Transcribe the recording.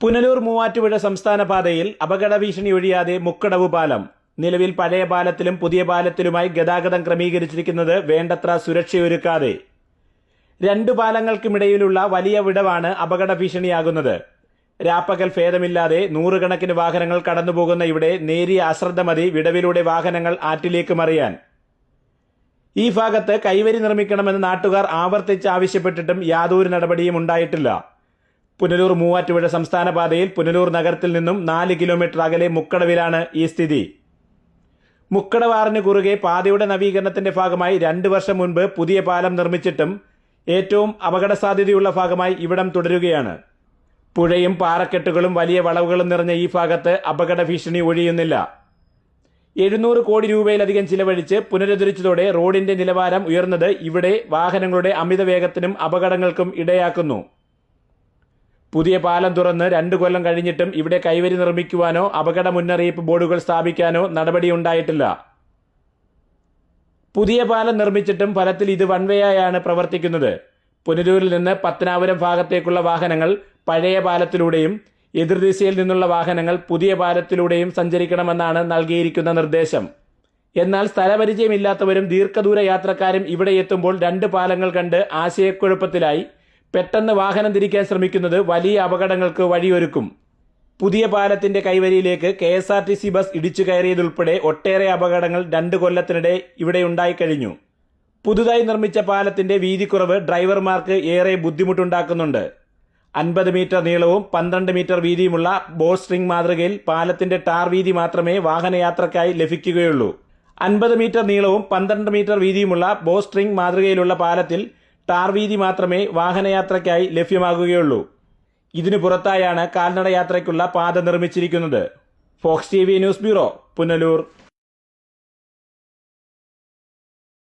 പുനലൂർ മൂവാറ്റുപുഴ സംസ്ഥാന പാതയിൽ അപകട ഭീഷണി ഒഴിയാതെ മുക്കടവ് പാലം. നിലവിൽ പഴയ പാലത്തിലും പുതിയ പാലത്തിലുമായി ഗതാഗതം ക്രമീകരിച്ചിരിക്കുന്നത് വേണ്ടത്ര സുരക്ഷയൊരുക്കാതെ. രണ്ടു പാലങ്ങൾക്കുമിടയിലുള്ള വലിയ വിടവാണ് അപകട ഭീഷണിയാകുന്നത്. രാപ്പകൽ ഭേദമില്ലാതെ നൂറുകണക്കിന് വാഹനങ്ങൾ കടന്നുപോകുന്ന ഇവിടെ നേരിയ അശ്രദ്ധ മതി വിടവിലൂടെ വാഹനങ്ങൾ ആറ്റിലേക്ക് മറിയാൻ. ഈ ഭാഗത്ത് കൈവരി നിർമ്മിക്കണമെന്ന് നാട്ടുകാർ ആവർത്തിച്ച് ആവശ്യപ്പെട്ടിട്ടും യാതൊരു നടപടിയും ഉണ്ടായിട്ടില്ല. പുനലൂർ മൂവാറ്റുപുഴ സംസ്ഥാന പാതയിൽ പുനലൂർ നഗരത്തിൽ നിന്നും നാല് കിലോമീറ്റർ അകലെ മുക്കടവിലാണ് ഈ സ്ഥിതി. മുക്കടവാറിന് കുറുകെ പാതയുടെ നവീകരണത്തിന്റെ ഭാഗമായി രണ്ടു വർഷം മുൻപ് പുതിയ പാലം നിർമ്മിച്ചിട്ടും ഏറ്റവും അപകട സാധ്യതയുള്ള ഭാഗമായി ഇവിടം തുടരുകയാണ്. പുഴയും പാറക്കെട്ടുകളും വലിയ വളവുകളും നിറഞ്ഞ ഈ ഭാഗത്ത് അപകട ഭീഷണി ഒഴിയുന്നില്ല. എഴുന്നൂറ് കോടി രൂപയിലധികം ചിലവഴിച്ച് പുനരുദ്ധരിച്ചതോടെ റോഡിന്റെ നിലവാരം ഉയർന്നത് ഇവിടെ വാഹനങ്ങളുടെ അമിത വേഗത്തിനും അപകടങ്ങൾക്കും ഇടയാക്കുന്നു. പുതിയ പാലം തുറന്ന് രണ്ട് കൊല്ലം കഴിഞ്ഞിട്ടും ഇവിടെ കൈവരി നിർമ്മിക്കുവാനോ അപകട മുന്നറിയിപ്പ് ബോർഡുകൾ സ്ഥാപിക്കാനോ നടപടിയുണ്ടായിട്ടില്ല. പുതിയ പാലം നിർമ്മിച്ചിട്ടും ഫലത്തിൽ ഇത് വൺവേയായാണ് പ്രവർത്തിക്കുന്നത്. പുനലൂരിൽ നിന്ന് പത്തനാപുരം ഭാഗത്തേക്കുള്ള വാഹനങ്ങൾ പഴയ പാലത്തിലൂടെയും എതിർദിശയിൽ നിന്നുള്ള വാഹനങ്ങൾ പുതിയ പാലത്തിലൂടെയും സഞ്ചരിക്കണമെന്നാണ് നൽകിയിരിക്കുന്ന നിർദ്ദേശം. എന്നാൽ സ്ഥലപരിചയമില്ലാത്തവരും ദീർഘദൂര യാത്രക്കാരും ഇവിടെ എത്തുമ്പോൾ രണ്ട് പാലങ്ങൾ കണ്ട് ആശയക്കുഴപ്പത്തിലായി. പെട്ടെന്ന് വാഹനം തിരിക്കാൻ ശ്രമിക്കുന്നത് വലിയ അപകടങ്ങൾക്ക് വഴിയൊരുക്കും. പുതിയ പാലത്തിന്റെ കൈവരിയിലേക്ക് K S R T C bus ഇടിച്ചു കയറിയതുൾപ്പെടെ ഒട്ടേറെ അപകടങ്ങൾ രണ്ട് കൊല്ലത്തിനിടെ ഇവിടെ ഉണ്ടായിക്കഴിഞ്ഞു പുതുതായി നിർമ്മിച്ച പാലത്തിന്റെ വീതിക്കുറവ് ഡ്രൈവർമാർക്ക് ഏറെ ബുദ്ധിമുട്ടുണ്ടാക്കുന്നുണ്ട്. അൻപത് മീറ്റർ നീളവും പന്ത്രണ്ട് മീറ്റർ വീതിയുമുള്ള ബോൾ സ്ട്രിംഗ് മാതൃകയിൽ പാലത്തിന്റെ ടാർ വീതി മാത്രമേ വാഹനയാത്രക്കായി ലഭിക്കുകയുള്ളൂ. അൻപത് മീറ്റർ നീളവും പന്ത്രണ്ട് മീറ്റർ വീതിയുമുള്ള ബോ സ്ട്രിംഗ് മാതൃകയിലുള്ള പാലത്തിൽ ടാർ വീതി മാത്രമേ വാഹനയാത്രയ്ക്കായി ലഭ്യമാകുകയുള്ളൂ. ഇതിനു പുറത്തായാണ് കാൽനടയാത്രയ്ക്കുള്ള പാത നിർമ്മിച്ചിരിക്കുന്നത്. Fox T news bureau Punalur.